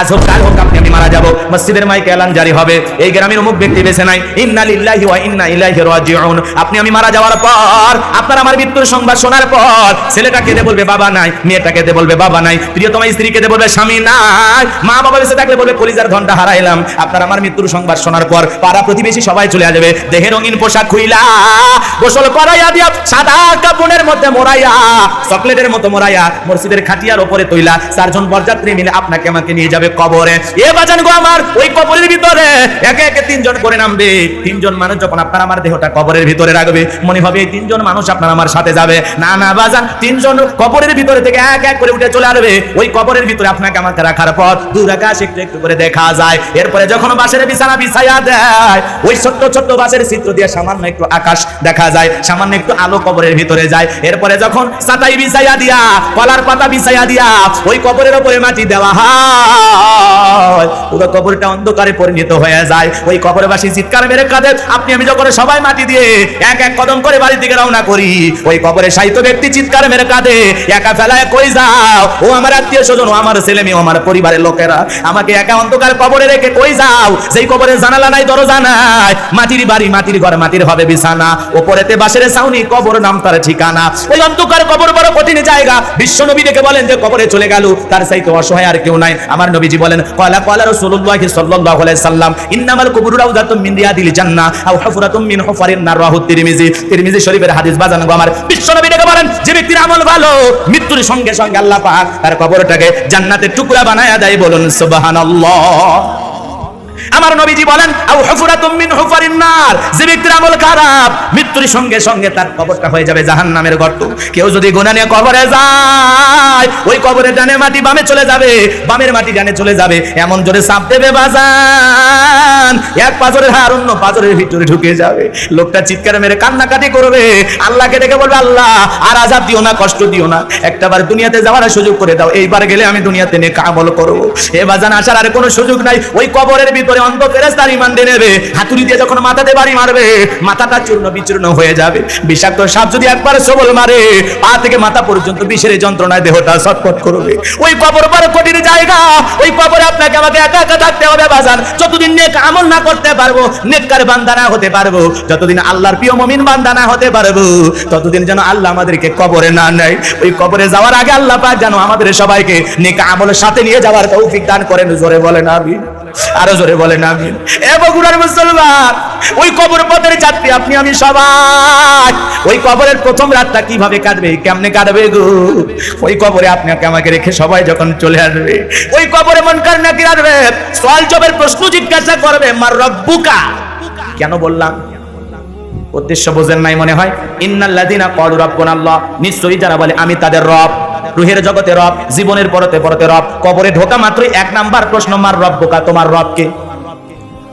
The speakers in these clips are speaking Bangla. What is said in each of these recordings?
আজ হোক, কাল হোক, আপনি আমি মারা যাব। মসজিদের মাইকে এলান জারি হবে। এই গ্রামের অমুক ব্যক্তি বেছে নাই ইন্না লিল্লাহি ওয়া ইন্না ইলাইহি রাজিউন। আপনি আমি মারা যাওয়ার পর, আপনার আমার মৃত্যুর সংবাদ শোনার পর, ছেলেটা কেঁদে বলবে, বাবা নাই। মেয়েটা কেঁদে বলবে, বাবা নাই। প্রিয়তমা স্ত্রী কেঁদে বলবে, স্বামী নাই। মা বাবা বেঁচে থাকলে বলবে, কলিজার ঘণ্টা হারাইলাম। আপনার আমার মৃত্যুর সংবাদ শোনার পর, পাড়া প্রতিবেশী সবাই চলে যাবে। দেহে রঙিন পোশাক খুইলা, গোসল করাইয়া দিয়া সাদা কাপড়ের মধ্যে মোড়াইয়া, চকলেটের মতো মোড়াইয়া মসজিদের খাটিয়ার উপরে তৈলা। চারজন বরযাত্রী মিলে আপনাকে আমাকে নিয়ে যাবে। কবরে। এ বাজান গো আমার, ওই কবরের ভিতরে। একে একে তিনজন করে নামবে। তিনজন মানুষ যখন আপনার আমার দেহটা কবরের ভিতরে রাখবে, মনে হবে এই তিনজন মানুষ আপনার আমার সাথে যাবে। না না, বাজান, তিনজন কবরের ভিতরে থেকে এক এক করে উঠে চলে আসবে। ওই কবরের ভিতরে আপনাকে আমাকে রাখার পর দূর আকাশ একটু একটু করে দেখা যায়। এরপরে যখন বাসের বিছানা বিছাইয়া দেয়, ওই ছোট্ট ছোট্ট বাসের চিত্র দিয়ে সামান্য একটু আকাশ দেখা যায়, সামান্য একটু আলো কবরের ভিতরে যায়। এরপরে যখন সাতাই বিছাইয়া দিয়া, কলার পাতা বিছাইয়া দিয়া, ওই কবরের উপরে মাটি দেওয়া হয় পুরো কবরটা অন্ধকারে পরিণত হয়ে যায়। ওই কবরবাসী চিৎকার মেরে কাঁদে। আপনি আমি যখন সবাই মাটি দিয়ে এক এক কদম করে বাড়ির দিকে রওনা করি, ওই কবরে সাহিত্য ব্যক্তি চিৎকার মেরে কাঁদে। একা ফেলায় কই যাও? ও আমার আত্মীয় স্বজন, ও আমার ছেলে মেয়ে আমার পরিবারের লোকেরা। আমাকে একা অন্ধকার কবরে রেখে কই যাও? কবরে জানালা নাই, দরজা নাই। মাটির বাড়ি, মাটির ঘর, মাটির হবে বিছানা। ওপরেতে বাসের ছাউনি, কবর নাম তার ঠিকানা। ওই অন্ধকার কবর বড় কঠিন জায়গা। বিশ্ব নবী বলেন যে, কবরে চলে গেল। তার চাইতে অসহায় আর কেউ নাই। আমার নবীজি বলেন, কলা কলা রসুল্লাহ সাল্লাল্লাহু আলাইহি সাল্লাম, ইন্নামাল কুবুরু রাউযাতুম মিন রিয়াদিল জান্নাহ আও হুফরাতুম মিন হুফারিন নার রাহু তিরমিজি। তিরমিজি শরীফের হাদিস বাজান গো আমার। বিশ্ব নবী ডেকে বলেন, যে ব্যক্তির আমল ভালো, মৃত্যুর সঙ্গে সঙ্গে আল্লাহ পাক তার কবরটাকে জান্নাতের টুকরা বানায়া দেয় বলুন, সুবহানাল্লাহ। আমার নবীজি বলেন আউ হুফরাতুম মিন হুফারিন নার। যে ব্যক্তির আমল খারাপ, মৃত্যুর সঙ্গে সঙ্গে তার কবরটা হয়ে যাবে জাহান্নামের গর্ত কেউ যদি গুনাহ নিয়ে কবরে যায়, ওই কবরে ডানে মাটি বামে চলে যাবে, বামের মাটি ডানে চলে যাবে। এমন জোরে চাপ দেবে বাজান। এক পাথরের হার অন্য পাথরের ভিতরে ঢুকে যাবে। লোকটা চিৎকার মেরে কান্নাকাটি করবে। আল্লাহকে ডেকে বলবে, আল্লাহ, আর আজাব দিও না, কষ্ট দিও না। একটাবার দুনিয়াতে যাওয়ার সুযোগ করে দাও। এইবার গেলে আমি দুনিয়াতে নেক আমল করব। এ বাজান, আসার আর কোনো সুযোগ নাই। ওই কবরের ভিতরে অন্ধ ফেরেস্তার ইমান দিয়ে নেবে। হাতুড়ি দিয়ে যখন মাথাতে বাড়ি মারবে, মাথাটা চূর্ণ বিচূর্ণ হয়ে যাবে। বিষাক্ত সাপ যদি একবার সবল মারে, পা থেকে মাথা পর্যন্ত বিষের যন্ত্রণায় দেহটা ছটফট করবে। ওই কবর বড় কঠিন জায়গা। ওই কবরে আপনাকে আমাকে একা একা থাকতে হবে, বাজান। যতদিন নেক আমল না করতে পারব, নেককার বান্দা না হতে পারব। যতদিন আল্লাহর প্রিয় মমিন বান্দা না হতে পারব, ততদিন যেন আল্লাহ আমাদেরকে কবরে না নেয়। ওই কবরে যাওয়ার আগে আল্লাহ পাক যেন আমাদের সবাইকে নেক আমলের সাথে নিয়ে যাওয়ার তৌফিক দান করেন। জোরে বলেন, আমিন। আরও জোরে বলেন, আমিন। এ বগুড়ার মুসলমান, ওই কবর পথের যাত্রী আপনি, আমি সবাই। ওই কবরের প্রথম রাতটা কীভাবে কাটবে, কেমনে কাটবে গো? ওই কবরে আপনাকে আমাকে রেখে সবাই যখন চলে আসবে, ওই কবরে মন কার নাকি আসবে সওয়াল জবের প্রশ্ন জিজ্ঞাসা করবে, মার রব্বুকা? কেন বললাম? উদ্দেশ্য বোঝেন নাই মনে হয়? ইন্নাল্লাযিনা ক্বালু রাব্বুনা আল্লাহ নিশ্চয়ই যারা বলে, আমি তাদের রব। রুহের জগতে রব, জীবনের পরতে পরতে রব। কবরে ঢোকা মাত্রই এক নাম্বার প্রশ্ন, মার রব্বুকা তোমার রব কে?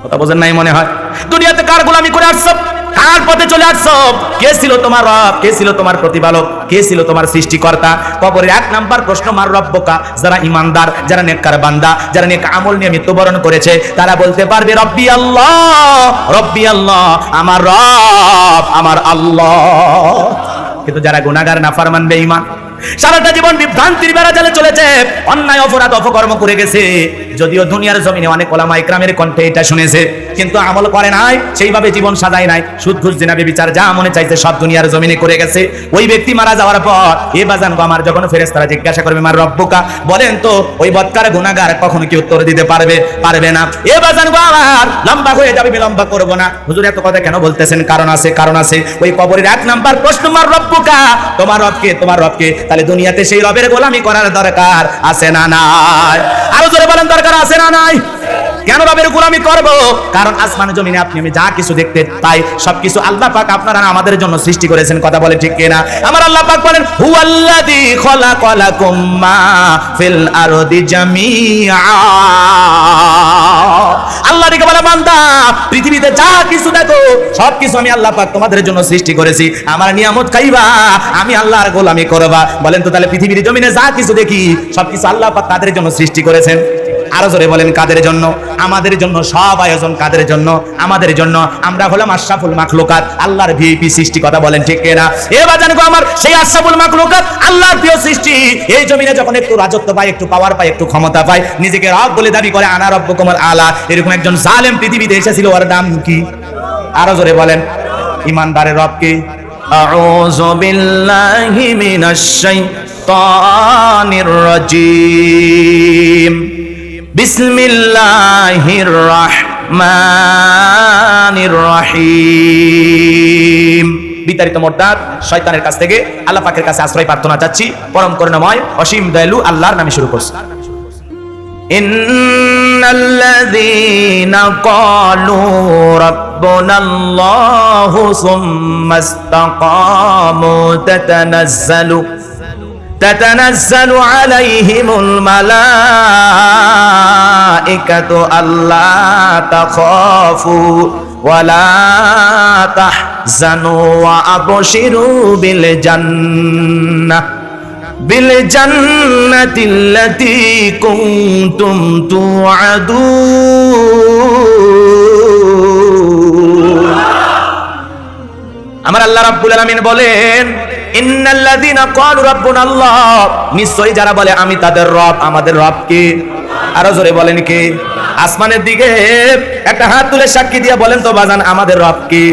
কথা বোঝেন নাই মনে হয়? দুনিয়াতে কার গোলামি করে আসছো? কার পথে চলে আসছো? কে ছিল তোমার রব? কে ছিল তোমার প্রতিপালক? কে ছিল তোমার সৃষ্টিকর্তা? কবরের এক নাম্বার প্রশ্ন, মার রব্বকা যারা ইমানদার, যারা নেককার বান্দা, যারা নেক আমল নিয়ে মৃত্যুবরণ করেছে, তারা বলতে পারবে, রব্বি আল্লাহ রব্বি আল্লাহ, আমার রব, আমার আল্লাহ। কিন্তু যারা গুনাহগার, নাফরমান, বেঈমান সারাটা জীবন বিভ্রান্তির বেড়া জালে চলেছে। অন্যায়, অপরাধ, অপকর্ম করে গেছে। যদিও দুনিয়ার জমিনে অনেক ওলামা ইকরামের কণ্ঠে এটা শুনেছে, কিন্তু আমল করে নাই, সেইভাবে জীবন সাজায় নাই। সুদ, ঘুষ জিনাবে বিচার যা মনে চাইছে সব দুনিয়ার জমিনে করে গেছে। ওই ব্যক্তি মারা যাওয়ার পর, এ বাজান আমার, যখন ফেরেশতারা জিজ্ঞাসা করবে, মার রব্বুকা? বলেন তো, ওই বৎকার গুনাহগার কখনো কি উত্তর দিতে পারবে? পারবে না। এ বাজান আমার, লম্বা হয়ে যাবে, বিলম্বা করব না। হুজুর, এত কথা কেন বলতেছেন? কারণ আছে কারণ আছে। ওই কবরের এক নাম্বার প্রশ্ন, মার রব্বুকা? তোমার রবকে তোমার রবকে তাহলে দুনিয়াতে সেই রবের গোলামি করার দরকার আছে না নাই? আরও জোরে বলেন, দরকার আছে না নাই? কেন রবের গোলামি করব? কারণ আসমান জমিনে আপনি, আমি যা কিছু দেখতে পাই, সবকিছু আল্লাহ পাক আপনারা আমাদের জন্য সৃষ্টি করেছেন, কথা বলে ঠিক কিনা? আমার আল্লাহ পাক বলেন, হুয়াল্লাযী খলাকালাকুম মা ফিল আরদি জামিআ। আল্লাহ বলে বান্দা। পৃথিবীতে যা কিছু দেখো সব কিছু আমি আল্লাহ পাক তোমাদের জন্য সৃষ্টি করেছি। আমার নিয়ামত খাইবা আমি আল্লাহর গোলামি করবা। বলেন তো তাহলে পৃথিবীর জমিনে যা কিছু দেখি সব কিছু আল্লাহ পাক তাদের জন্য সৃষ্টি করেছেন। আরও জোরে বলেন, কাদের জন্য? আমাদের জন্য সব আয়োজন কাদের জন্য? আমাদের জন্য আমরা হলাম আশরাফুল মাখলুকাত, আল্লাহর ভিপি সৃষ্টি, কথা বলেন ঠিক না এ বাজান আমার, সেই আশরাফুল মাখলুকাত, আল্লাহর প্রিয় সৃষ্টি। এই জমিনে যখন একটু রাজত্ব পায়, একটু পাওয়ার পায়, একটু ক্ষমতা পায়, নিজেকে রব বলে দাবি করে, আনা রব্য কুমার আলা। এরকম একজন জালেম পৃথিবীতে এসেছিল, ওর নাম কি? আরও জোরে বলেন, ইমানদারের রব কে? আউযু বিল্লাহি মিনাশ শাইতানির রাজিম। بسم الله الرحمن الرحيم বিতাড়িত মোর্দার শয়তানের কাছ থেকে আল্লাহ পাকের কাছে আশ্রয় প্রার্থনা চাচ্ছি পরম করুণাময় অসীম দয়ালু আল্লাহর নামে শুরু করছি إن الذين قالوا ربنا الله ثم استقاموا تتنزل تتنزل عليهم الملائكة ألا تخافوا ولا تحزنوا وأبشروا بالجنة بالجنة التي كنتم توعدون আমার আল্লাহ রাব্বুল আলামিন বলেন ইন্নাল্লাযীনা ক্বালু রাব্বুনা আল্লাহ নিশ্চয়ই যারা বলে, আমি তাদের রব, আমাদের রব কে? আরও জোরে বলেন কে? আসমানের দিকে একটা হাত তুলে সাক্ষী দিয়ে বলেন তো, বাজান, আমাদের রব কে?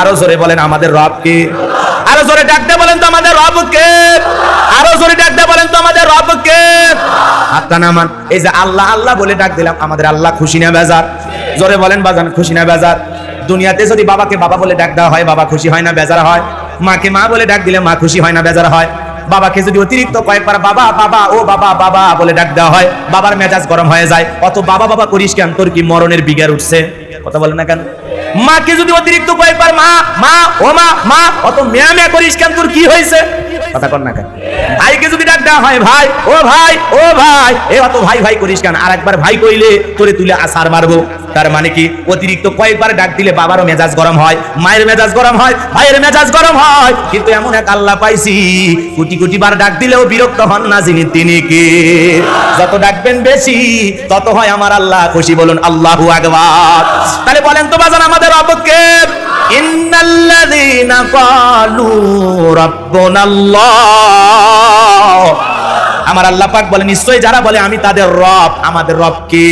আরও জোরে বলেন, আমাদের রব কে? আরও জোরে ডাকতে বলেন তো, আমাদের রব কে? আরও জোরে ডাকতে বলেন তো, আমাদের রব কে? হাতটা নামান। এই যে আল্লাহ আল্লাহ বলে ডাক দিলাম, আমাদের আল্লাহ খুশি না বেজার? জোরে বলেন, বাজান, খুশি না বেজার? দুনিয়াতে যদি বাবাকে বাবা বলে ডাক দেওয়া হয়, বাবা খুশি হয় না, বেজার হয়? মাকে মা বলে ডাক দিলে মা খুশি হয় না, বেজার হয়। বাবাকে যদি অতিরিক্ত কয়েকবার বাবা বাবা, ও বাবা বাবা বলে ডাক দেওয়া হয়, বাবার মেজাজ গরম হয়ে যায়। অত বাবা বাবা করিস কেন? তোর কি মরণের বিগার উঠছে? কথা বলে না কেন? মাকে যদি অতিরিক্ত কয়েকবার মা মা, ও মা মা, অত মেয়া মেয়া করিস কেন? তোর কি হয়েছে? কথা কর না কেন? ভাইকে যদি ডাক হয় ভাই, ও ভাই ও ভাই। এ অত ভাই ভাই করিস কেন? আর একবার ভাই কইলে তোরে তুলে আসার মারবো। তার মানে কি? অতিরিক্ত কয়েকবার ডাক দিলে বাবারও মেজাজ গরম হয়, মায়ের মেজাজ গরম হয়, ভাইয়ের মেজাজ গরম হয়। কিন্তু এমন এক আল্লাহ পাইছি, কোটি কোটি বার ডাক দিলেও বিরক্ত হন না যিনি, তিনি কে? যত ডাকবেন বেশি, তত হয় আমার আল্লাহ খুশি বলুন, আল্লাহু আকবার। তাহলে বলেন তো বাজান, আমাদের রবকে আমার আল্লাহ পাক বলে নিশ্চয়ই যারা বলে আমি তাদের রব, আমাদের রব কি?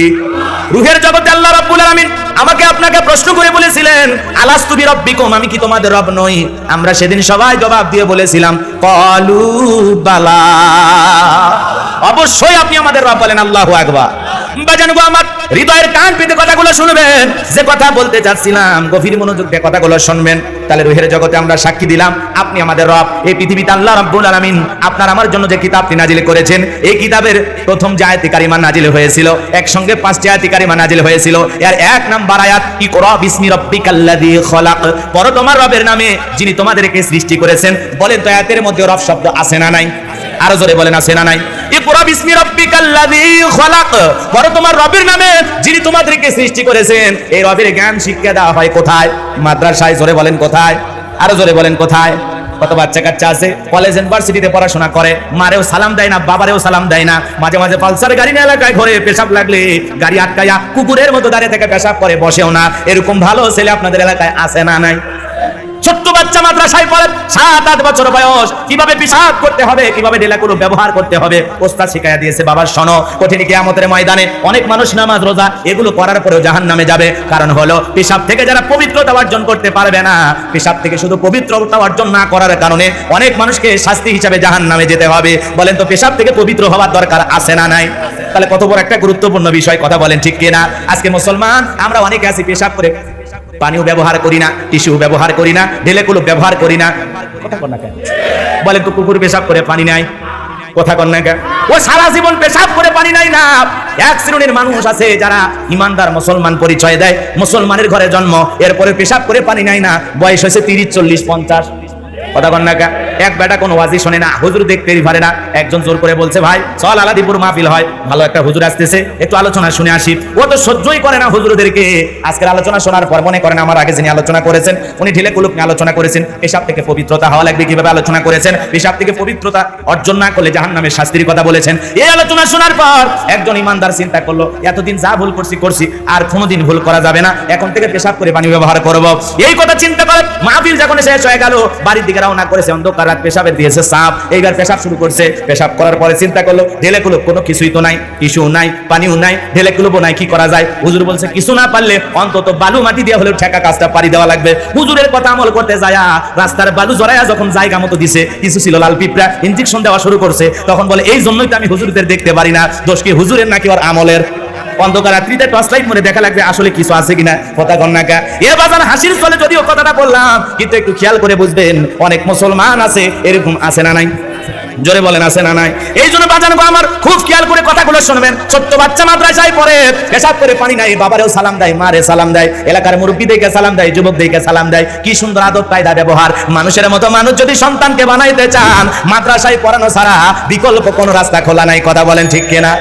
রুহের জগতে আল্লাহ রাব্বুল আলামিন আমাকে আপনাকে প্রশ্ন করে বলেছিলেন, আলাস্তু বি রব্বিকুম আমি কি তোমাদের রব নই? আমরা সেদিন সবাই জবাব দিয়ে বলেছিলাম কলু বালা। অবশ্যই আপনি আমাদের রব বলেন, আল্লাহু আকবার। বাজানগো আমার হৃদয়ের কান পেতে কথাগুলো শুনবেন। যে কথা বলতে চাচ্ছিলাম, গভীর মনোযোগ দিয়ে কথাগুলো শুনবেন। তাহলে রুহের জগতে আমরা সাক্ষী দিলাম, আপনি আমাদের রব। এই পৃথিবীতে আল্লাহ রাব্বুল আলামিন আপনার আমার জন্য যে কিতাবটি নাজিল করেছেন, এই কিতাবের প্রথম যে আয়াতি কারিমা নাজিল হয়েছিল, একসঙ্গে পাঁচটি আয়াতি কারিমা নাজিল হয়েছিল। এর এক নাম্বার আয়াত, ইকরা বিসমি রাব্বিকাল্লাযী খলাক। পর তোমার রবের নামে যিনি তোমাদেরকে সৃষ্টি করেছেন, বলেন তো আয়াতের মধ্যে রব শব্দ আছে না নাই? আরও জোরে বলেন, আছে না নাই? ইকরা বিসমি রাব্বিকাল্লাযী খলাক। পর তোমার রবের নামে যিনি তোমাদেরকে সৃষ্টি করেছেন, এই রবের জ্ঞান শিক্ষা দেওয়া হয় কোথায়? মাদ্রাসায় জোরে বলেন, কোথায়? আরও জোরে বলেন, কোথায়? কত বাচ্চা কাচ্চা আছে? কলেজ, ইউনিভার্সিটিতে পড়াশোনা করে, মারেও সালাম দেয় না, বাবারেও সালাম দেয় না। মাঝে মাঝে পালসার গাড়ি নিয়ে এলাকায় ঘরে, পেশাব লাগলে গাড়ি আটকায়া কুকুরের মতো দাঁড়িয়ে থেকে পেশাব করে, বসেও না। এরকম ভালো ছেলে আপনাদের এলাকায় আছে না নাই? ছোট্ট বাচ্চা মাদ্রাসায় পড়ে, সাত, আট বছর বয়স। কীভাবে পিসাব করতে হবে, কীভাবে ডেলাকুলো ব্যবহার করতে হবে, ওস্তাদ শিখাইয়া দিয়েছে বাবার শোনো। কঠিন কিয়ামতের ময়দানে অনেক মানুষ নামাজ, রোজা, এগুলো করার পরেও জাহান নামে যাবে। কারণ হলো, পেশাব থেকে যারা পবিত্রতা অর্জন করতে পারবে না, পেশাব থেকে শুধু পবিত্রতা অর্জন না করার কারণে অনেক মানুষকে শাস্তি হিসাবে জাহান নামে যেতে হবে। বলেন তো, পেশাব থেকে পবিত্র হওয়ার দরকার আছে না নাই? তাহলে কত বড় একটা গুরুত্বপূর্ণ বিষয়, কথা বলেন ঠিক কিনা? আজকে মুসলমান, আমরা অনেকে আছি পেশাব করে পানিও ব্যবহার করি না টিস্যু ব্যবহার করি না ঢেলে কুলো ব্যবহার করি না। বলে তো, কুকুর পেশাব করে পানি নাই? কথা কন না ও সারা জীবন পেশাব করে পানি নাই না। এক শ্রেণির মানুষ আছে যারা ইমানদার মুসলমান পরিচয় দেয়, মুসলমানের ঘরে জন্ম, এরপরে পেশাব করে পানি নাই না। বয়স হয়েছে তিরিশ, চল্লিশ, পঞ্চাশ। কথা কন না কেন? এক বেটা কোনো ওয়াজি শোনে না, হুজুর দেখতেই পারে না একজন জোর করে বলছে, ভাই, চল আলাদিপুর মাহফিল হয়। ভালো একটা হুজুর আসতেছে, একটু আলোচনা শুনে আসি। ও তো সহ্যই করে না হুজুরদেরকে। আজকের আলোচনা শোনার পর মনে করেন আমার আগে যিনি আলোচনা করেছেন, উনি ঢিলে কুলুক আলোচনা করেছেন। পেশাব থেকে পবিত্রতা হওয়া লাগবে কীভাবে আলোচনা করেছেন? পেশাব থেকে পবিত্রতা অর্জন না করলে জাহান নামের শাস্তির কথা বলেছেন। এই আলোচনা শোনার পর একজন ইমানদার চিন্তা করল, এতদিন যা ভুল করছি করছি, আর কোনোদিন ভুল করা যাবে না। এখন থেকে পেশাব করে পানি ব্যবহার করব। এই কথা চিন্তা করে মাহফিল যখন শেষ হয়ে গেল, বাড়ির দিকে রওনা করেছে অন্ধকার রাত পেশাবের দিয়েছে সাপ। এইবার পেশাব শুরু করছে। পেশাব করার পরে চিন্তা করল, ঢেলে কুলো, কোনো কিছুই তো নাই টিস্যু নাই, পানিও নাই, ঢেলে কুলবো নাই, কি করা যায়? হুজুর বলছে, কিছু না পারলে অন্তত বালু মাটি দিয়ে হলেও ঠেকা কাজটা পারি দেওয়া লাগবে। হুজুরের কথা আমল করতে যায় রাস্তার বালু জড়াইয়া যখন জায়গা মতো দিছে, কিছু ছিল লাল পিঁপড়া ইঞ্জেকশন দেওয়া শুরু করছে। তখন বলে, এই জন্যই তো আমি হুজুরদের দেখতে পারি না। দোষ কি হুজুরের নাকি ওর আমলের? অন্ধকার রাত্রিতে টর্চ লাইট মনে দেখা লাগবে আসলে কিছু আছে কিনা, কথা কন্যাকা এ বাজান হাসির ফলে যদিও কথাটা বললাম, কিন্তু একটু খেয়াল করে বুঝবেন, অনেক মুসলমান আছে, এরকম আছে না নাই? জোরে বলেন, আছে না নাই? এই জন্য বাজান গো আমার খুব খেয়াল করে কথাগুলো শুনবেন। ছোট্ট বাচ্চা মাদ্রাসায় পড়ে, পেশাব করে পানি নাই, বাবারেও সালাম দেয়, মারে সালাম দেয়, এলাকার মুরব্বী দেখে সালাম দেয় যুবক দেখে সালাম দেয়। কি সুন্দর আদব, কায়দা, ব্যবহার। মানুষের মতো মানুষ যদি সন্তানকে বানাইতে চান, মাদ্রাসায় পড়ানো ছাড়া বিকল্প কোনো রাস্তা খোলা নাই, কথা বলেন ঠিক কিনা?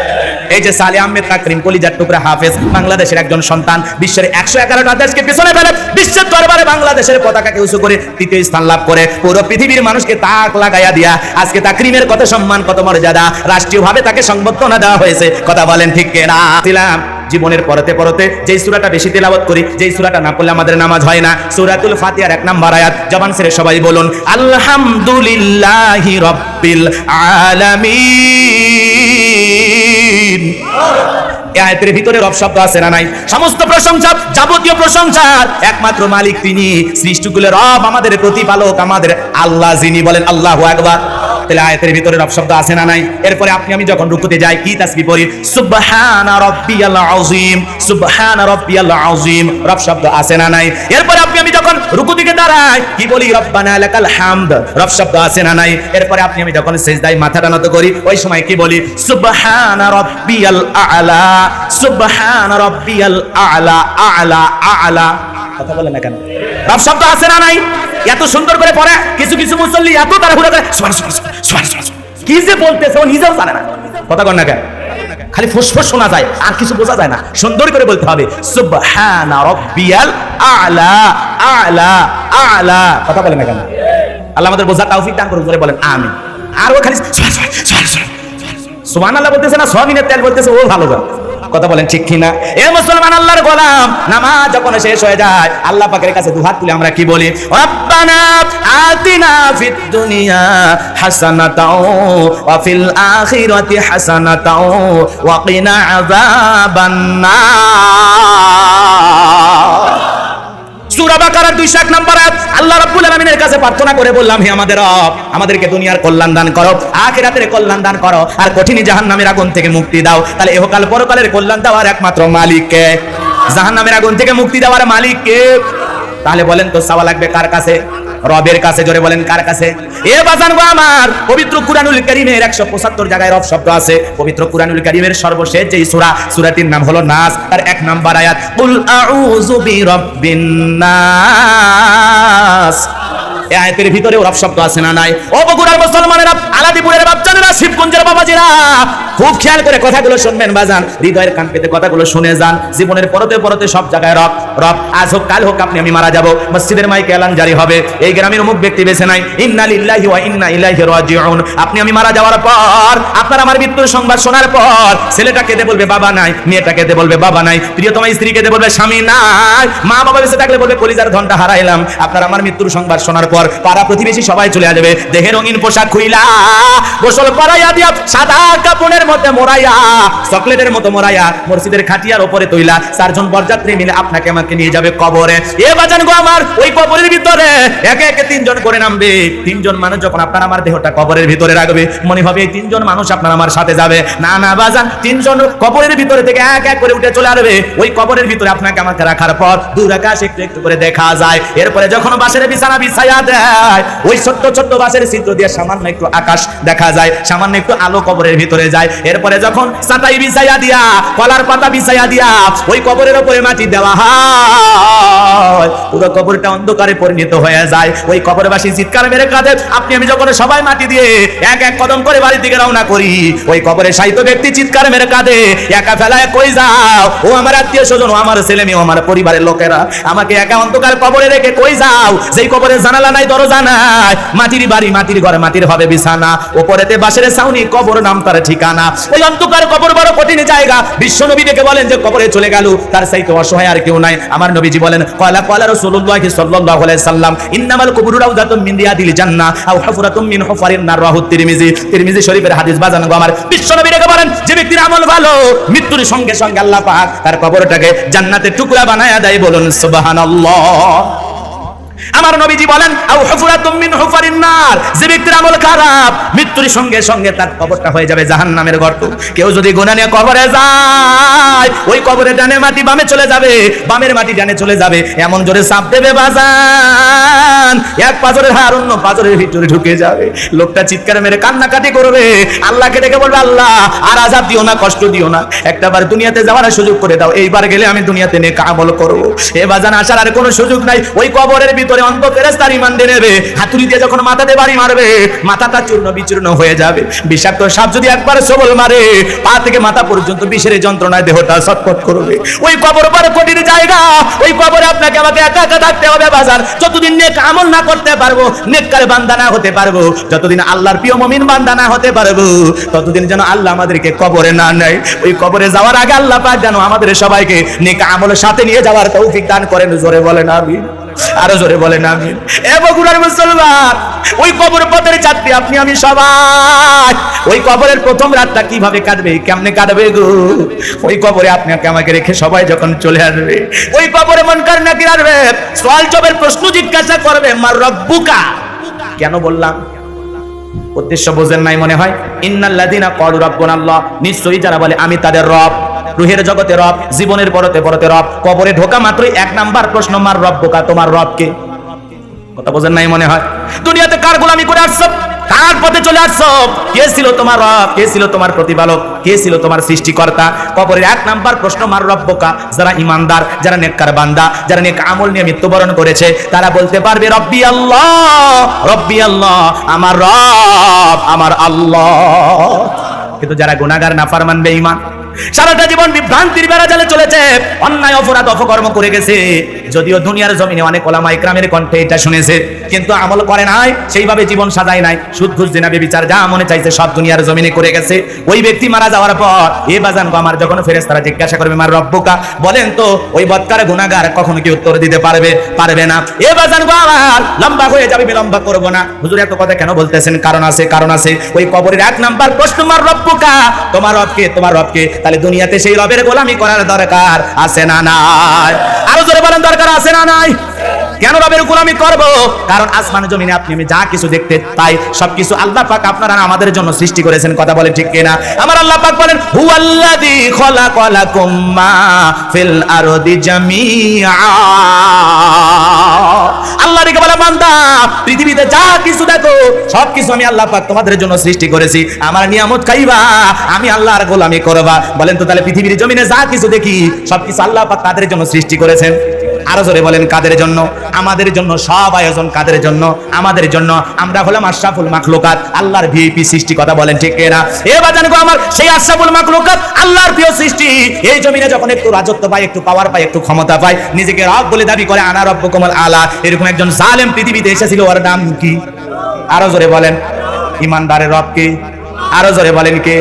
এই যে সালে আহমেদ তাকরিম কলিজার টুকরা হাফেজ, বাংলাদেশের একজন সন্তান, বিশ্বের একশো এগারোটা দেশকে পিছনে ফেলে, বিশ্বের দরবারে বাংলাদেশের পতাকাকে উঁচু করে তৃতীয় স্থান লাভ করে, পুরো পৃথিবীর মানুষকে তাক লাগাইয়া দিয়া, আজকে তাকরিমের কত সম্মান, কত মর্যাদা? রাষ্ট্রীয়ভাবে তাকে সংবর্ধনা দেওয়া হয়েছে। কথা বলেন ঠিক কেনা? দিলাম জীবনের পরতে পরতে যেই সূরাটা বেশি তেলাওয়াত করি, যেই সূরাটা না পড়লে আমাদের নামাজ হয় না। সূরাতুল ফাতিহার এক নাম্বার আয়াত, জবান ছেড়ে সবাই বলুন, আলহামদুলিল্লাহি রাব্বিল আলামিন। আয়াতের ভিতরে রব শব্দ আছে না নাই? সমস্ত প্রশংসা, যাবতীয় প্রশংসার একমাত্র মালিক তিনি। সৃষ্টিকুলের রব আমাদের প্রতিপালক, আমাদের আল্লাহ যিনি বলেন, আল্লাহু আকবার। তাহলে আয়াতের ভিতরে রব শব্দ আছে না নাই? এরপরে আপনি, আমি যখন রুকুতে যাই, কি তাসবিহ পড়ি? সুবহানা রাব্বিয়াল আযীম, সুবহানা রাব্বিয়াল আযীম। রব শব্দ আছে না নাই? এরপরে আপনি, আমি যখন রুকু দিকে দাঁড়াই, কি বলি? রব্বানা লাকাল হামদ। রব শব্দ আছে না নাই? এরপরে আপনি, আমি যখন সিজদায় মাথাটা নত করি, ওই সময় কি বলি? সুবহানা রাব্বিয়াল আ'লা, সুবহানা রাব্বিয়াল আ'লা আ'লা আ'লা। কথা বলে না কেন? আছে না নাই? এত সুন্দর করে পড়ে, কিছু কিছু মুসল্লি এত করে, সুবহান সুবহান সুবহান। কি যে বলতেছে, ও নিজেও জানে না। কথা কর না কেন? খালি ফুসফুস শোনা যায়, আর কিছু বোঝা যায় না। সুন্দর করে বলতে হবে, সুবহানা আ'লা আ'লা আ'লা। কথা বলে না কেন? আল্লাহ আমাদের বোঝা তৌফিক দান করুন, জোরে বলেন, আমিন। আর ও খালি বলতেছে না সবিনের তেল বলতেছে, ও ভালো গান কথা বলেন ঠিক কিনা? এ মুসলমান আল্লাহর গোলাম, নামাজ যখন শেষ হয়ে যায়, আল্লাহ পাকের কাছে দুহাত তুলে আমরা কি বলি? রব্বানা আতিনা ফিদ দুনিয়া হাসানাতাও, ওয়া ফিল আখিরাতি হাসানাতাও, ওয়া কিনা আযাবান নার সূরা বাকারার 201 নম্বর আয়াত, আল্লাহ কাছে প্রার্থনা করে বললাম, হে আমাদের রব, আমাদেরকে দুনিয়ার কল্যাণ দান করো কল্যাণ দান করো, আর কঠিন জাহান্নামের আগুন থেকে মুক্তি দাও। তাহলে এহকাল পরকালের কল্যাণ দেওয়ার একমাত্র মালিক কে জাহান্নামের আগুন থেকে মুক্তি দেওয়ার মালিক কে তাহলে বলেন তো সাবা লাগবে কার কাছে? রবের কাছে জোরে বলেন, কার কাছে? এ বাজান গো আমার, পবিত্র কুরআনুল কারীমের 175 জায়গায় রব শব্দ আছে। পবিত্র কুরআনুল কারীমের সর্বশেষ যেই সূরা, সূরাটির নাম হলো নাস, তার এক নাম্বার আয়াত, কুল আউযু বিরাব্বিন নাস। এই আয়াতের ভিতরে রব শব্দ আছে না নাই? ও বগুড়ার মুসলমানেরা, আলাদিপুরের বাপজানেরা শিবগঞ্জের বাবাজিরা খুব খেয়াল করে কথাগুলো শুনবেন, বাজান। হৃদয়ের কান পেতে কথাগুলো শুনে যান। জীবনের পরতে পরতে সব জায়গায় রব রব, আজ হোক, কাল হোক, আপনি, আমি মারা যাব। মসজিদের মাইকে এলান জারি হবে। এই গ্রামের অমুক ব্যক্তি বেছে নাই। ইন্না লিল্লাহি ওয়া ইন্না ইলাইহি রাজিউন। আপনি, আমি মারা যাওয়ার পর, আপনার আমার মৃত্যুর সংবাদ শোনার পর, ছেলেটা কেঁদে বলবে, বাবা নাই। মেয়েটা কেঁদে বলবে, বাবা নাই। প্রিয়তমা স্ত্রী কেঁদে বলবে, স্বামী নাই। মা বাবা বেঁচে থাকলে বলবে, কলিজার ধনটা হারাইলাম। আপনার আমার মৃত্যুর সংবাদ শোনার পর পাড়া প্রতিবেশী সবাই চলে আসবে। দেহে রঙিন পোশাক খুইলা, গোসল করাইয়া দিয়া সাদা কাপড়ের মধ্যে মোড়াইয়া চকলেটের মতো মোড়াইয়া মসজিদের খাটিয়ার উপরে তৈলা, চারজন বরযাত্রী মিলে আপনাকে আমাকে নিয়ে যাবে কবরে। এ বাজান গো আমার, ওই কবরের ভিতরে। একে একে তিনজন করে নামবে। তিনজন মানুষ যখন আপনার আমার দেহটা কবরের ভিতরে রাখবে, মনে হবে এই তিনজন মানুষ আপনার আমার সাথে যাবে। না না, বাজান, তিনজন কবরের ভিতরে থেকে এক এক করে উঠে চলে আসবে। ওই কবরের ভিতরে আপনাকে আমাকে রাখার পর দূর আকাশ একটু একটু করে দেখা যায়। এরপরে যখন বাসের বিছানা বিছাইয়া দেয়, ওই ছোট্ট ছোট্ট বাসের চিত্র দিয়ে সামান্য একটু আকাশ দেখা যায়, সামান্য একটু আলো কবরের ভিতরে যায়। এরপরে যখন সাতাই বিছাইয়া দিয়া, কলার পাতা বিছাইয়া দিয়া ওই কবরের উপরে মাটি দেওয়া হয়, পুরো কবরটা অন্ধকারে পরিণত হয়ে যায়। ওই কবরবাসী চিৎকার মেরে কাঁদে, আপনি, আমি যখন সবাই মাটি দিয়ে এক এক কদম করে বাড়ি থেকে রওনা করি, ওই কবরে সাহিত্য ব্যক্তি চিৎকার মেরে কাঁদে, একা ফেলায় কই যাও? ও আমার আত্মীয় স্বজন, ও আমার ছেলে মেয়ে আমার পরিবারের লোকেরা, আমাকে একা অন্ধকার কবরে রেখে কই যাও? যেই কবরে জানালা নাই, দরজা নাই, মাটির বাড়ি, মাটির ঘরে, মাটির হবে বিছানা, ওপরেতে বাসের ছাউনি, কবর নাম তার ঠিকানা। ওই অন্ধকার কবর বড় কঠিন জায়গা। বিশ্ব নবী বলেন যে কবরে চলে গেল। তার সাইতে অসহায় আর কেউ নাই। আমার নবীজি বলেন, কয়লা কয়লা সাল্লাল্লাহু আলাইহি সাল্লাম, ইন্নামাল মিন রিয়াদিল জান্নাহ আও মিন হুফারিন নার, রাহু তিরমিজি। তিরমিজি শরীফের হাদিস বাজান আমার। বিশ্ব নবী বলেন, যে ব্যক্তির আমল ভালো, মৃত্যুর সঙ্গে সঙ্গে আল্লাহ পাক তার কবরটাকে জান্নাতের টুকরা বানায়া দেয় বলুন, সুবহানাল্লাহ। আমার নবীজি বলেন নার। যে ব্যক্তির আমল খারাপ, মৃত্যুর সঙ্গে সঙ্গে তার কবরটা হয়ে যাবে জাহান্নামের গর্ত কেউ যদি গুনাহ নিয়ে কবরে যায়, ওই কবরে ডানে মাটি বামে চলে যাবে, বামের মাটি ডানে চলে যাবে। এমন জোরে চাপ দেবে বাজান। এক পাজরের হার অন্য পাজরের ভিতরে ঢুকে যাবে। লোকটা চিৎকার মেরে কান্নাকাটি করবে। আল্লাহকে ডেকে বলবে, আল্লাহ, আর আজাব দিও না, কষ্ট দিও না। একটাবার দুনিয়াতে যাওয়ার সুযোগ করে দাও। এইবার গেলে আমি দুনিয়াতে নেক আমল করব। এ বাজান, আসার আর কোনো সুযোগ নাই। ওই কবরের ভিতরে অন্ত ফেরেস্তার ইমান দিয়ে নেবে। হাতুড়ি দিয়ে যখন মাথাতে বাড়ি মারবে, মাথাটা চূর্ণ বিচূর্ণ হয়ে যাবে। বিষাক্ত সাপ যদি একবার সবল মারে, পা থেকে মাথা পর্যন্ত বিষের যন্ত্রণায় দেহটা ছটফট করবে। ওই কবর বড় কঠিন জায়গা। ওই কবরে আপনাকে আমাকে একা একা থাকতে হবে, বাজার। যতদিন নেক আমল না করতে পারব, নেককার বান্দা না হতে পারব, যতদিন আল্লাহর প্রিয় মমিন বান্দা না হতে পারব, ততদিন যেন আল্লাহ আমাদেরকে কবরে না নেয়। ওই কবরে যাওয়ার আগে আল্লাহ পাক যেন আমাদের সবাইকে নেক আমলের সাথে নিয়ে যাওয়ার তৌফিক দান করেন, জোরে বলেন আমি আরও জোরে বলেন আমি এ বগুড়ার মুসলমান, ওই কবর পথের যাত্রী, আপনি, আমি সবাই। ওই কবরের প্রথম রাতটা কীভাবে কাটবে, কেমনে কাটবে গো? ওই কবরে আপনি আমাকে রেখে সবাই যখন চলে আসবে, ওই কবরে মন কার নাকি আসবে সোয়াল জবের প্রশ্ন জিজ্ঞাসা করবে, মার রব্বুকা? কেন বললাম? উদ্দেশ্য বোঝেন নাই মনে হয়। ইন্নাল্লাযিনা ক্বালু রাব্বুনাল্লাহ, নিশ্চয়ই যারা বলে, আমি তাদের রব, রুহের জগতে রব, জীবনের পরতে পরতে রব, কবরে ঢোকা মাত্রই এক নাম্বার প্রশ্ন, মার রব্বুকা, তোমার রব কে কথা বোঝেন নাই মনে হয়। দুনিয়াতে কার গোলামি করে আসছো? কার পথে চলে আসছো। কে ছিল তোমার রব? কে ছিল তোমার প্রতিপালক? কে ছিল তোমার সৃষ্টিকর্তা? কবরের এক নাম্বার প্রশ্ন, মার রব্বকা? যারা ইমানদার, যারা নেককার বান্দা, যারা নেক আমল নিয়ে মৃত্যুবরণ করেছে, তারা বলতে পারবে, রব্বি আল্লাহ রব্বি আল্লাহ, আমার রব, আমার আল্লাহ। কিন্তু যারা গুনাহগার, নাফরমান, বেঈমান, সারাটা জীবন বিভ্রান্তির বেড়া জালে চলেছে, অন্যায়, অপরাধ, অপকর্ম করে গেছে। যদিও দুনিয়ার জমিনে অনেক ওলামা ইকরামের কণ্ঠে এটা শুনেছে, কিন্তু আমল করে নাই, সেইভাবে জীবন সাজায় নাই। সুদ ঘুষ দিনা বিচার যা মনে চাইছে সব দুনিয়ার জমিনে করে গেছে। ওই ব্যক্তি মারা যাওয়ার পর, এ বাজান আমার, যখন ফেরেস তারা জিজ্ঞাসা করবে, মার রব্বুকা? বলেন তো, ওই বৎকার গুনাগার কখনো কি উত্তর দিতে পারবে? পারবে না। এ বাজান আমার, লম্বা হয়ে যাবে বিলম্বা করব না। হুজুর, এত কথা কেন বলতেছেন? কারণ আছে কারণ আছে। ওই কবরের এক নাম্বার প্রশ্ন, মার রব্বুকা? তোমার রবকে তোমার রবকে। তাহলে দুনিয়াতে সেই রবের গোলামি করার দরকার আছে না নাই? আরও জোরে বলেন, দরকার আছে না নাই? কেন রবের কারণ আসমান জমিনে আপনি, আমি যা কিছু দেখতে সবকিছু আল্লাহ পাক আপনারা আমাদের জন্য সৃষ্টি করেছেন, কথা বলে ঠিক কিনা? আমার আল্লাহ পাক বলেন ফিল আল্লাহ রেখে বলে পৃথিবীতে যা কিছু দেখো আমি আল্লাহ পাক তোমাদের জন্য সৃষ্টি করেছি। আমার নিয়ামত খাইবা, আমি আল্লাহর গোলামি করবা। বলেন তো তাহলে পৃথিবীর জমিনে যা কিছু দেখি সব কিছু আল্লাহ পাক তাদের জন্য সৃষ্টি করেছেন। আরও জোরে বলেন, কাদের জন্য? আমাদের জন্য, সব আয়োজন কাদের জন্য? আমাদের জন্য আমরা হলাম আশরাফুল মাখলুকাত, আল্লাহর ভিআইপি সৃষ্টি, কথা বলেন ঠিক না এ বাজান গো আমার, সেই আশরাফুল মাখলুকাত, আল্লাহর প্রিয় সৃষ্টি। এই জমিনে যখন একটু রাজত্ব পায়, একটু পাওয়ার পায়, একটু ক্ষমতা পায়, নিজেকে রব বলে দাবি করে, আনা রব্ব কমল আলা। এরকম একজন জালেম পৃথিবীতে এসেছিল, ওর নাম কি? আরও জোরে বলেন, ইমানদারের রব কে? আরও জোরে বলেন কে?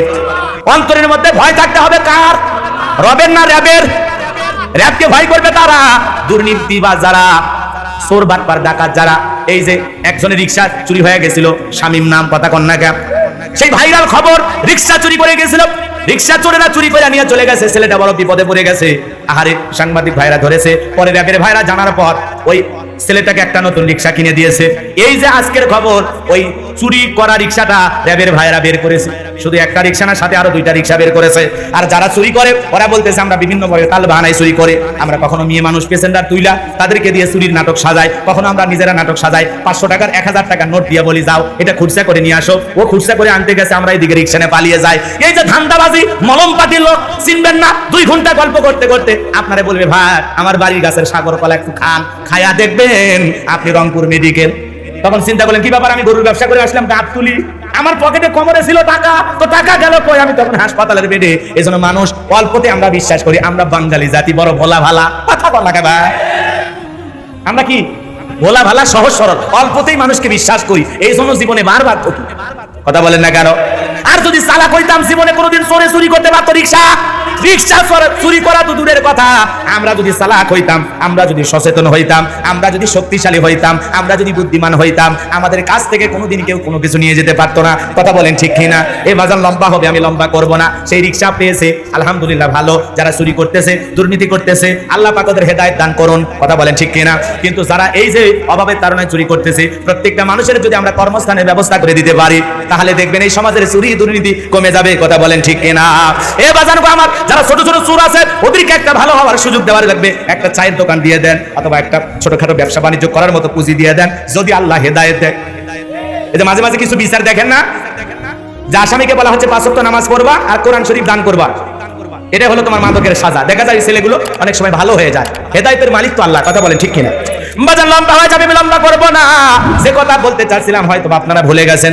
অন্তরের মধ্যে ভয় থাকতে হবে কার? রবের না র্যাবের র্যাবকে ভয় করবে তারা দুর্নীতি বা যারা চোর বাটপার ডাকাত যারা, এই যে একজনের রিক্সা চুরি হয়ে গেছিল, শামিম নাম, কথা কন্যাকা সেই ভাইরাল খবর, রিক্সা চুরি করে গেছিল। রিক্সা চোরেরা চুরি করে নিয়ে চলে গেছে, ছেলেটা বড় বিপদে পড়ে গেছে। আহারে, সাংবাদিক ভাইরা ধরেছে, পরে র্যাবের ভাইরা জানার পর ওই ছেলেটাকে একটা নতুন রিক্সা কিনে দিয়েছে। এই যে আজকের খবর, ওই চুরি করা রিক্সাটা র্যাবের ভাইরা বের করেছে। শুধু একটা রিক্সা না, সাথে আরও দুইটা রিক্সা বের করেছে। আর যারা চুরি করে, ওরা বলতেছে, আমরা বিভিন্ন ভাবে তাল বাহানায় চুরি করে। আমরা কখনো মেয়ে মানুষ পেসেন্ডার তুইলা, তাদেরকে দিয়ে চুরির নাটক সাজাই। কখনো আমরা নিজেরা নাটক সাজাই। পাঁচশো টাকার এক হাজার টাকার নোট দিয়ে বলি, যাও, এটা খুরসা করে নিয়ে আসো। ও খুরসা করে আনতে গেছে, আমরা এইদিকে রিক্সা নিয়ে পালিয়ে যাই। এই যে ধান্দাবাজি মলম পাতি লোক, চিনবেন না? দুই ঘণ্টা গল্প করতে করতে আপনারা বলবে, ভাই, আমার বাড়ির গাছের সাগর কলা একটু খান, খায়া দেখবেন, আপনি রংপুর মেডিকেল তখন চিন্তা করলেন, কি ব্যাপার, আমি গরুর ব্যবসা করে আসলাম গাছ তুলি? আমার পকেটে কোমরে ছিল টাকা, তো টাকা গেল কই? আমি তখন হাসপাতালের বেডে এজন্য জন্য মানুষ অল্পতে আমরা বিশ্বাস করি, আমরা বাঙালি জাতি, বড় ভোলা ভালা। কথা বলা কেবা আমরা কি? ভোলা ভালা সহজ সরল। অল্পতেই মানুষকে বিশ্বাস করি। এই জন্য জীবনে বারবার ঠকি। কথা বলেন না কেন? আর যদি চালাক হইতাম জীবনে কোনোদিন চোরে চুরি করতে পারতো রিক্সা রিক্সা চোরে- করা তো দূরের কথা। আমরা যদি চালাক হইতাম আমরা যদি সচেতন হইতাম, আমরা যদি শক্তিশালী হইতাম, আমরা যদি বুদ্ধিমান হইতাম, আমাদের কাছ থেকে কোনোদিন কেউ কোনো কিছু নিয়ে যেতে পারতো না। কথা বলেন ঠিক কিনা? এ বাজার লম্বা হবে, আমি লম্বা করব না। সেই রিক্সা পেয়েছে, আলহামদুলিল্লাহ ভালো। যারা চুরি করতেছে, দুর্নীতি করতেছে, আল্লাহ পাক ওদের হেদায়েত দান করুন। কথা বলেন ঠিক কিনা? কিন্তু যারা এই যে অভাবের কারণে চুরি করতেছে, প্রত্যেকটা মানুষের যদি আমরা কর্মস্থানের ব্যবস্থা করে দিতে পারি তাহলে দেখবেন এই সমাজের চুরি দুর্নীতি কমে যাবে, কথা বলেন ঠিক কিনা? এ বাজার আমার, যারা ছোট ছোট চুর আছে, ওদেরকে একটা ভালো হওয়ার সুযোগ দেওয়ার লাগবে। একটা চায়ের দোকান দিয়ে দেন, অথবা একটা ছোটখাটো ব্যবসা বাণিজ্য করার মতো পুঁজি দিয়ে দেন, যদি আল্লাহ হেদায়েত দেয়। যে মাঝে মাঝে কিছু বিচার দেখেন না? যে আসামিকে বলা হচ্ছে পাঁচ ওয়াক্ত নামাজ পড়বা আর কোরআন শরীফ দান করবা। এটা হলো তোমার মাদকের সাজা। দেখা যায় ছেলেগুলো অনেক সময় ভালো হয়ে যায়। হেদায়তের মালিক তো আল্লাহ, কথা বলেন ঠিক কিনা? বাজার লম্বা হয়ে যাবে লম্বা করব না। যে কথা বলতে চাচ্ছিলাম হয়তো আপনারা ভুলে গেছেন।